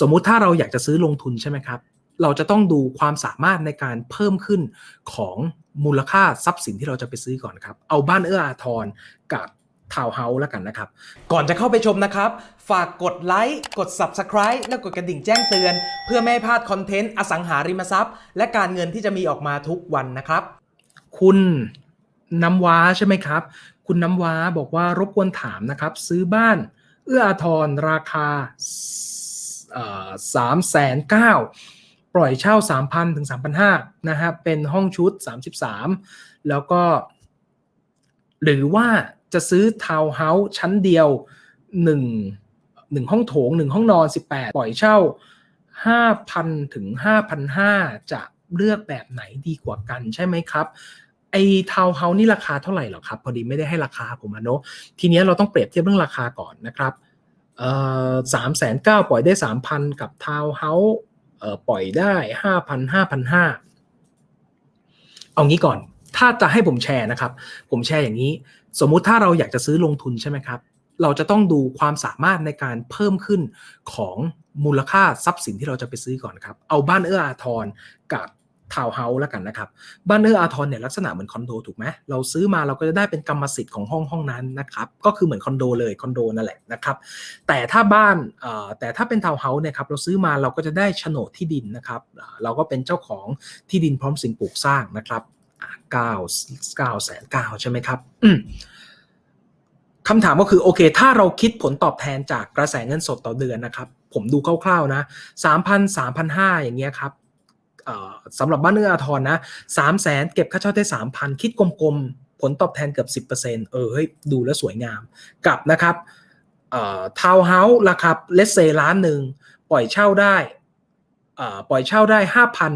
สมมุติถ้าเราอยากจะซื้อลงทุนใช่ไหมครับ เราจะต้องดูความสามารถในการเพิ่มขึ้นของมูลค่าทรัพย์สินที่เราจะไปซื้อก่อนครับ เอาบ้านเอื้ออาทรกับทาวน์เฮาส์แล้วกันนะครับ ก่อนจะเข้าไปชมนะครับ ฝากกดไลค์กด Subscribe และกดกระดิ่งแจ้งเตือน เพื่อไม่ให้พลาดคอนเทนต์อสังหาริมทรัพย์ และการเงินที่จะมีออกมาทุกวันนะครับ คุณน้ำว้าใช่ไหมครับ คุณน้ำว้าบอกว่ารบกวนถามนะครับ ซื้อบ้านเอื้ออาทรราคา สามแสนเก้าปล่อยเช่า 3,000 ถึง 3,500นะฮะเป็นห้องชุด 33 แล้วก็ หรือว่าจะซื้อทาวน์เฮาส์ชั้นเดียว 1 1 ห้องโถง 1 ห้องนอน 18 ปล่อยเช่า 5,000 ถึง 5,500 จะเลือกแบบไหนดีกว่ากันใช่ไหมครับ ไอ้ทาวน์เฮาส์นี่ราคาเท่าไหร่หรอครับ พอดีไม่ได้ให้ราคาผมอะเนาะทีนี้เราต้องเปรียบเทียบเรื่องราคาก่อนนะครับ สามแสนเก้าปล่อยได้สามพันกับทาวเฮาส์ปล่อยได้ห้าพันห้าพันห้าเอางี้ก่อน ถ้าจะให้ผมแชร์นะครับ ผมแชร์อย่างนี้ สมมุติถ้าเราอยากจะซื้อลงทุนใช่ไหมครับ เราจะต้องดูความสามารถในการเพิ่มขึ้นของมูลค่าทรัพย์สินที่เราจะไปซื้อก่อนครับ เอาบ้านเอื้ออาทรกับ ทาวน์เฮาส์แล้วกันนะครับบ้านเอื้ออาทรเนี่ยลักษณะเหมือนคอนโดถูกไหมเราซื้อมาเราก็จะได้เป็นกรรมสิทธิ์ของห้องห้องนั้นนะครับก็คือเหมือนคอนโดเลยคอนโดนั่นแหละนะครับแต่ถ้าบ้านแต่ถ้าเป็นทาวน์เฮาส์เนี่ยครับเราซื้อมาเราก็จะได้โฉนดที่ดินนะครับเราก็เป็นเจ้าของที่ดินพร้อมสิ่งปลูกสร้างนะครับเก้าเก้าแสนเก้าใช่ไหมครับคำถามก็คือโอเค ถ้าเราคิดผลตอบแทนจากกระแสเงินสดต่อเดือนนะครับ ผมดูคร่าวๆนะสามพันสามพันห้าอย่างเงี้ยครับ สำหรับบ้านเอื้ออาทรนะสามแสนเก็บค่าเช่าได้สามพันคิดกลมๆ ผลตอบแทนเกือบสิบเปอร์เซ็นต์เออเฮ้ยดูแล้วสวยงาม กับนะครับเอ่อทาวน์เฮาส์ราคาเลสเซล้านหนึ่งปล่อยเช่าได้เอ่อปล่อยเช่าได้ห้าพัน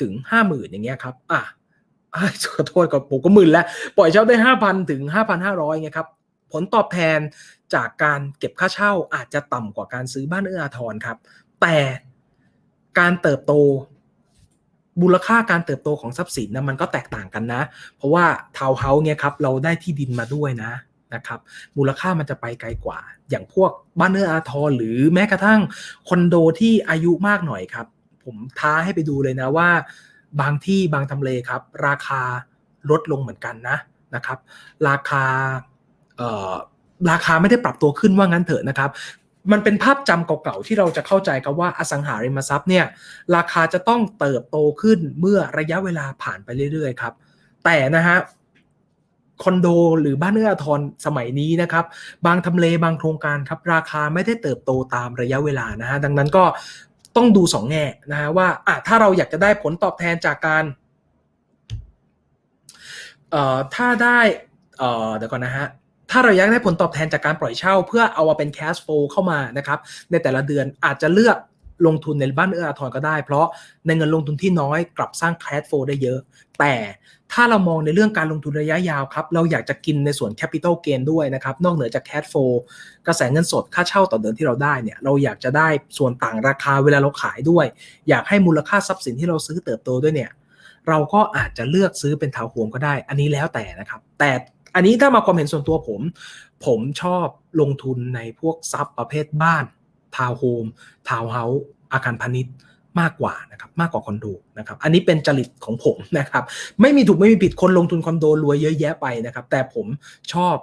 ถึงห้าหมื่นอย่างเงี้ยครับอะอะขอโทษกับผมก็มึนแล้ว ปล่อยเช่าได้ห้าพันถึงห้าพันห้าร้อยเงี้ยครับผลตอบแทนจากการเก็บค่าเช่าอาจจะต่ำกว่าการซื้อบ้านเอื้ออาทรครับ แต่การเติบโต มูลค่าการเติบโตของทรัพย์สินนะมันก็แตกต่างกันนะ เพราะว่าทาวน์เฮาส์เนี่ยครับเราได้ที่ดินมาด้วยนะนะครับมูลค่ามันจะไปไกลกว่า อย่างพวกบ้านเอื้ออาทรหรือแม้กระทั่งคอนโดที่อายุมากหน่อยครับ ผมท้าให้ไปดูเลยนะว่า บางที่บางทำเลครับ ราคาลดลงเหมือนกันนะนะครับ ราคาเออราคาไม่ได้ปรับตัวขึ้นว่างั้นเถอะนะครับ มันเป็นภาพจำเก่าๆที่เราจะเข้าใจกันว่าอสังหาริมทรัพย์เนี่ยราคาจะต้องเติบโตขึ้นเมื่อระยะเวลาผ่านไปเรื่อยๆครับ แต่นะฮะคอนโดหรือบ้านเอื้ออาทรสมัยนี้นะครับ บางทำเลบางโครงการครับ ราคาไม่ได้เติบโตตามระยะเวลานะฮะดังนั้นก็ต้องดูสองแง่นะฮะว่าอะถ้าเราอยากจะได้ผลตอบแทนจากการเอ่อถ้าได้เอ่อเดี๋ยวก่อนนะฮะ ถ้าเราอยากได้ผลตอบแทนจากการปล่อยเช่า เพื่อเอามาเป็น cash flow เข้ามานะครับในแต่ละเดือนอาจจะเลือกลงทุนในบ้านเอื้ออาทรก็ได้ เพราะในเงินลงทุนที่น้อยกลับสร้าง cash flow ได้เยอะ แต่ถ้าเรามองในเรื่องการลงทุนระยะยาวครับ เราอยากจะกินในส่วน capital gain ด้วยนะครับ นอกเหนือจาก cash flow กระแสเงินสดค่าเช่าต่อเดือนที่เราได้เนี่ยเราอยากจะได้ส่วนต่างราคาเวลาเราขายด้วย อยากให้มูลค่าทรัพย์สินที่เราซื้อเติบโตด้วยเนี่ย เราก็อาจจะเลือกซื้อเป็นทาวน์โฮมก็ได้ อันนี้แล้วแต่นะครับ แต่อันนี้ถ้ามาความเห็นส่วนตัวผม ผมชอบลงทุนในพวกทรัพย์ประเภทบ้านทาวน์โฮมทาวน์เฮาส์อาคารพาณิชย์มากกว่านะครับมากกว่าคอนโดนะครับอันนี้เป็นจริตของผมนะครับไม่มีถูกไม่มีผิดคนลงทุนคอนโดรวยเยอะแยะไปนะครับ แต่ผมชอบ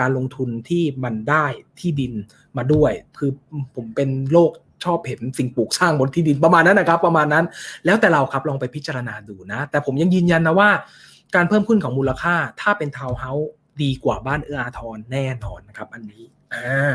การลงทุนที่มันได้ที่ดินมาด้วย คือผมเป็นโลก ชอบเห็นสิ่งปลูกสร้างบนที่ดินประมาณนั้นนะครับ ประมาณนั้น แล้วแต่เราครับลองไปพิจารณาดูนะ แต่ผมยังยืนยันนะว่า การเพิ่มขึ้นของมูลค่า ถ้าเป็นทาวน์เฮาส์ดีกว่าบ้านเอื้ออาทรแน่นอนนะครับ อันนี้อ่า